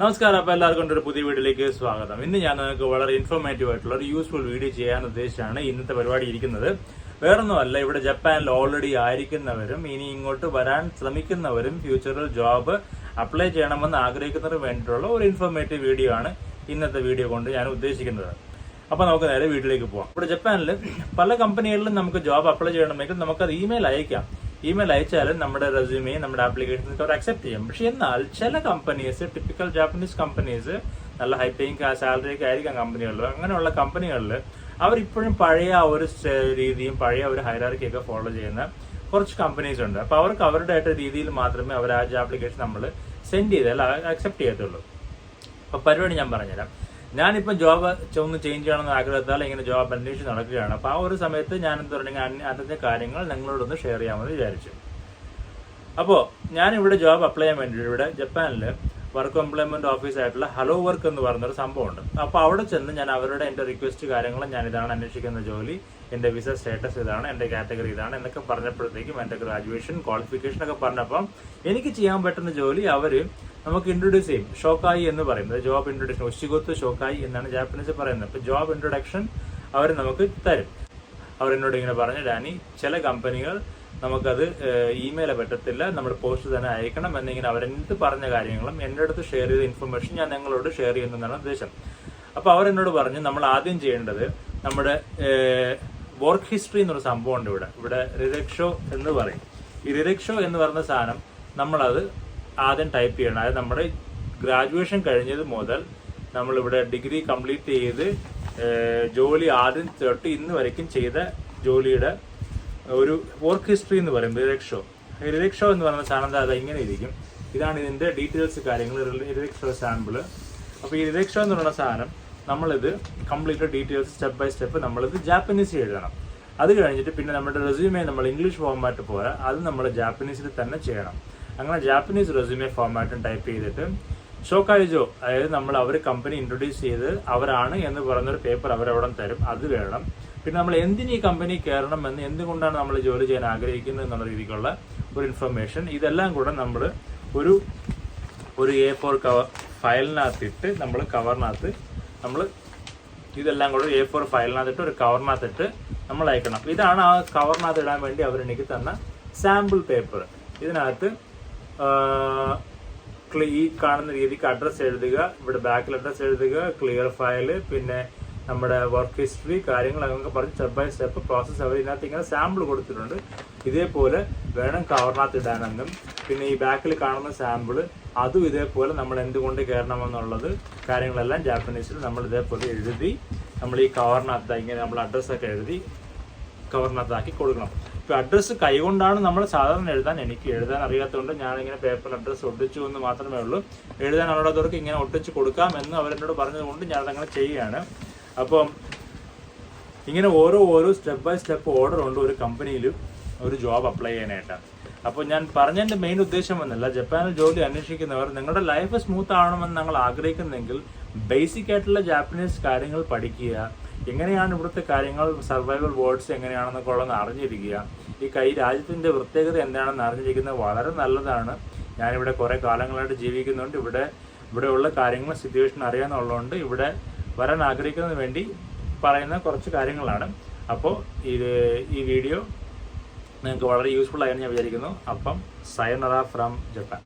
നമസ്കാരം അപ്പോൾ എല്ലാവർക്കും ഒരു പുതിയ വീഡിയോയിലേക്ക് സ്വാഗതം. ഇന്ന് ഞാൻ നിങ്ങൾക്ക് വളരെ ഇൻഫോർമേറ്റീവ് ആയിട്ടുള്ള ഒരു യൂസ്ഫുൾ വീഡിയോ ചെയ്യാൻ ഉദ്ദേശിച്ചാണ് ഇന്നത്തെ പരിപാടി ഇരിക്കുന്നത്. വേറൊന്നുമല്ല ഇവിടെ ജപ്പാനിൽ ഓൾറെഡി ആയിരിക്കുന്നവരും ഇനി ഇങ്ങോട്ട് വരാൻ ശ്രമിക്കുന്നവരും ഫ്യൂച്ചറിൽ ജോബ് അപ്ലൈ ചെയ്യണമെന്ന് ആഗ്രഹിക്കുന്നവർ വേണ്ടിയിട്ടുള്ള ഒരു ഇൻഫോർമേറ്റീവ് വീഡിയോ ആണ് ഇന്നത്തെ വീഡിയോ കൊണ്ട് ഞാൻ ഉദ്ദേശിക്കുന്നത്. അപ്പൊ നമുക്ക് നേരെ വീട്ടിലേക്ക് പോകാം ഇവിടെ ജപ്പാനിൽ പല കമ്പനികളിലും നമുക്ക് ജോബ് അപ്ലൈ ചെയ്യണമെങ്കിൽ നമുക്കത് ഇമെയിൽ അയക്കാം. ഇമെയിൽ അയച്ചാലും നമ്മുടെ റെസ്യൂമെ നമ്മുടെ ആപ്ലിക്കേഷൻ അവർ അക്സെപ്റ്റ് ചെയ്യും. പക്ഷെ എന്നാൽ ചില കമ്പനീസ് ടിപ്പിക്കൽ ജാപ്പനീസ് കമ്പനീസ് നല്ല ഹൈ പേയിങ് സാലറി ഒക്കെ ആയിരിക്കാം കമ്പനികളിൽ അങ്ങനെയുള്ള കമ്പനികളിൽ അവർ ഇപ്പോഴും പഴയ ഒരു രീതിയും പഴയ ഒരു ഹൈറാർക്കി ഒക്കെ ഫോളോ ചെയ്യുന്ന കുറച്ച് കമ്പനീസ് ഉണ്ട്. അപ്പൊ അവർക്ക് അവരുടെ ആയിട്ട് രീതിയിൽ മാത്രമേ അവർ ആ ആപ്ലിക്കേഷൻ നമ്മൾ സെൻഡ് ചെയ്താൽ അക്സെപ്റ്റ് ചെയ്യത്തുള്ളൂ. അപ്പൊ പരിപാടി ഞാൻ പറഞ്ഞുതരാം. ഞാനിപ്പോൾ ജോബ് ഒന്ന് ചേഞ്ച് ചെയ്യണമെന്ന് ആഗ്രഹത്താൽ ഇങ്ങനെ ജോബ് അന്വേഷിച്ച് നടക്കുകയാണ്. അപ്പോൾ ആ ഒരു സമയത്ത് ഞാൻ എന്താ പറയുക അതിന്റെ കാര്യങ്ങൾ നിങ്ങളോടൊന്ന് ഷെയർ ചെയ്യാമെന്ന് വിചാരിച്ചു. അപ്പോൾ ഞാൻ ഇവിടെ ജോബ് അപ്ലൈ ചെയ്യാൻ വേണ്ടി ഇവിടെ ജപ്പാനിൽ വർക്ക് എംപ്ലോയ്മെന്റ് ഓഫീസായിട്ടുള്ള ഹലോ വർക്ക് എന്ന് പറയുന്ന ഒരു സംഭവമുണ്ട്. അപ്പോൾ അവിടെ ചെന്ന് ഞാൻ അവരുടെ എന്റെ റിക്വസ്റ്റ് കാര്യങ്ങളും ഞാൻ ഇതാണ് അന്വേഷിക്കുന്ന ജോലി എന്റെ വിസ സ്റ്റാറ്റസ് ഇതാണ് എന്റെ കാറ്റഗറി ഇതാണ് എന്നൊക്കെ പറഞ്ഞപ്പോഴത്തേക്കും എന്റെ ഗ്രാജുവേഷൻ ക്വാളിഫിക്കേഷൻ ഒക്കെ പറഞ്ഞപ്പം എനിക്ക് ചെയ്യാൻ പറ്റുന്ന ജോലി അവർ നമുക്ക് ഇൻട്രൊഡ്യൂസ് ചെയ്യും. ഷോക്കായി എന്ന് പറയുന്നത് ജോബ് ഇൻട്രൊഡക്ഷൻ ഒശിഗൊത്ത് ഷോക്കായി എന്നാണ് ജാപ്പനീസ് പറയുന്നത്. അപ്പോൾ ജോബ് ഇൻട്രൊഡക്ഷൻ അവർ നമുക്ക് തരും. അവർ എന്നോട് ഇങ്ങനെ പറഞ്ഞു ഡാനി ചില കമ്പനികൾ നമുക്കത് ഇമെയിൽ പറ്റത്തില്ല നമ്മൾ പോസ്റ്റ് തന്നെ അയക്കണം എന്നിങ്ങനെ അവരെന്ത് പറഞ്ഞ കാര്യങ്ങളും എന്റെ അടുത്ത് ഷെയർ ചെയ്ത ഇൻഫർമേഷൻ ഞാൻ നിങ്ങളോട് ഷെയർ ചെയ്യുന്നതാണ് ഉദ്ദേശം. അപ്പോൾ അവരെന്നോട് പറഞ്ഞു നമ്മൾ ആദ്യം ചെയ്യേണ്ടത് നമ്മുടെ വർക്ക് ഹിസ്റ്ററി എന്നൊരു സംഭവമുണ്ട് ഇവിടെ. ഇവിടെ റിരക്ഷോ എന്ന് പറയും. ഈ റിരക്ഷോ എന്ന് പറയുന്ന സാധനം നമ്മളത് ആദ്യം ടൈപ്പ് ചെയ്യണം. അതായത് നമ്മുടെ ഗ്രാജുവേഷൻ കഴിഞ്ഞത് മുതൽ നമ്മളിവിടെ ഡിഗ്രി കംപ്ലീറ്റ് ചെയ്ത് ജോലി ആദ്യം തൊട്ട് ഇന്ന് വരയ്ക്കും ചെയ്ത ജോലിയുടെ ഒരു വർക്ക് ഹിസ്റ്ററി എന്ന് പറയും റിരക്ഷോ റിരക്ഷോ എന്ന് പറയുന്ന സാധനം അത് ഇങ്ങനെ ഇരിക്കും? ഇതാണ് ഇതിന്റെ ഡീറ്റെയിൽസ് കാര്യങ്ങൾ റിരക്ഷോ സാമ്പിൾ അപ്പോൾ ഈ റിരക്ഷോ എന്ന് പറയുന്ന സാധനം നമ്മളിത് complete details step by step നമ്മളിത് ജാപ്പനീസ് എഴുതണം. അത് കഴിഞ്ഞിട്ട് പിന്നെ നമ്മുടെ റെസ്യൂമേ നമ്മൾ ഇംഗ്ലീഷ് ഫോർമാറ്റ് പോരാ അത് നമ്മൾ ജാപ്പനീസിൽ തന്നെ ചെയ്യണം. അങ്ങനെ ജാപ്പനീസ് റെസ്യൂമെ ഫോർമാറ്റും ടൈപ്പ് ചെയ്തിട്ട്. ഷോക്കായിജോ അതായത് നമ്മൾ അവർ കമ്പനി ഇൻട്രൊഡ്യൂസ് ചെയ്ത് അവരാണ് എന്ന് പറയുന്നൊരു പേപ്പർ അവരവിടെ തരും. അത് വേണം. പിന്നെ നമ്മൾ എന്തിന് ഈ കമ്പനി കയറണം എന്ന് എന്തുകൊണ്ടാണ് നമ്മൾ ജോലി ചെയ്യാൻ ആഗ്രഹിക്കുന്നത് എന്നുള്ള രീതിക്കുള്ള ഒരു ഇൻഫർമേഷൻ ഇതെല്ലാം കൂടെ നമ്മൾ ഒരു ഒരു എ ഫോർ കവർ ഫയലിനകത്തിട്ട് നമ്മൾ കവറിനകത്ത് നമ്മൾ ഇതെല്ലാം കൂടെ എ ഫോർ ഫയലിനകത്തിട്ട് ഒരു കവറിനകത്തിട്ട് നമ്മൾ അയക്കണം. ഇതാണ് ആ കവറിനകത്ത് ഇടാൻ വേണ്ടി അവർ എനിക്ക് തന്ന സാമ്പിൾ പേപ്പർ ഇതിനകത്ത് ഈ കാണുന്ന രീതിക്ക് അഡ്രസ്സ് എഴുതുക ഇവിടെ ബാക്കിൽ അഡ്രസ്സ് എഴുതുക ക്ലിയർ ഫയൽ പിന്നെ നമ്മുടെ വർക്ക് ഹിസ്റ്ററി കാര്യങ്ങൾ അങ്ങനെയൊക്കെ പറഞ്ഞ് സ്റ്റെപ്പ് ബൈ സ്റ്റെപ്പ് പ്രോസസ്സ് അവർ ഇതിനകത്ത് ഇങ്ങനെ സാമ്പിൾ കൊടുത്തിട്ടുണ്ട്. ഇതേപോലെ വേണം കവറിനകത്ത് ഇടാനെന്നും പിന്നെ ഈ ബാക്കിൽ കാണുന്ന സാമ്പിൾ അതും ഇതേപോലെ നമ്മൾ എന്തുകൊണ്ട് കയറണമെന്നുള്ളത് കാര്യങ്ങളെല്ലാം ജാപ്പനീസിൽ നമ്മൾ ഇതേപോലെ എഴുതി നമ്മൾ ഈ കവറിനകത്ത് ഇങ്ങനെ നമ്മൾ അഡ്രസ്സൊക്കെ എഴുതി കവറിനകത്താക്കി കൊടുക്കണം. അഡ്രസ്സ് കൈകൊണ്ടാണ് നമ്മൾ സാധാരണ എഴുതാൻ എനിക്ക് എഴുതാൻ അറിയാത്തതുകൊണ്ട് ഞാനിങ്ങനെ പേപ്പർ അഡ്രസ്സ് ഒട്ടിച്ചു എന്ന് മാത്രമേ ഉള്ളൂ. എഴുതാൻ അറിയാത്തവർക്ക് ഇങ്ങനെ ഒട്ടിച്ച് കൊടുക്കാം എന്ന് അവരെന്നോട് പറഞ്ഞതുകൊണ്ട് ഞാൻ അങ്ങനെ ചെയ്യുകയാണ്. അപ്പം ഇങ്ങനെ ഓരോ ഓരോ സ്റ്റെപ്പ് ബൈ സ്റ്റെപ്പ് ഓർഡർ ഉണ്ട് ഒരു കമ്പനിയിൽ ഒരു ജോബ് അപ്ലൈ ചെയ്യാനായിട്ട്. അപ്പോൾ ഞാൻ പറഞ്ഞതിന്റെ മെയിൻ ഉദ്ദേശം എന്നല്ല ജപ്പാനിൽ ജോലി അന്വേഷിക്കുന്നവർ നിങ്ങളുടെ ലൈഫ് സ്മൂത്ത് ആവണമെന്ന് ഞങ്ങൾ ആഗ്രഹിക്കുന്നെങ്കിൽ ബേസിക് ആയിട്ടുള്ള ജാപ്പനീസ് കാര്യങ്ങൾ പഠിക്കുക എങ്ങനെയാണ് ഇവിടുത്തെ കാര്യങ്ങൾ സർവൈവൽ വേർഡ്സ് എങ്ങനെയാണെന്നൊക്കെ ഉള്ളതെന്ന് അറിഞ്ഞിരിക്കുക. ഈ കൈ രാജ്യത്തിന്റെ പ്രത്യേകത എന്താണെന്ന് അറിഞ്ഞിരിക്കുന്നത് വളരെ നല്ലതാണ്. ഞാനിവിടെ കുറേ കാലങ്ങളായിട്ട് ജീവിക്കുന്നുണ്ട്. ഇവിടെ ഇവിടെയുള്ള കാര്യങ്ങൾ സിറ്റുവേഷൻ അറിയാമെന്നുള്ളതുകൊണ്ട് ഇവിടെ വരാൻ ആഗ്രഹിക്കുന്നതിന് വേണ്ടി പറയുന്ന കുറച്ച് കാര്യങ്ങളാണ്. അപ്പോൾ ഇത് ഈ വീഡിയോ നിങ്ങൾക്ക് വളരെ യൂസ്ഫുൾ ആയെന്ന് ഞാൻ വിചാരിക്കുന്നു. അപ്പം സയനറ ഫ്രം ജപ്പാൻ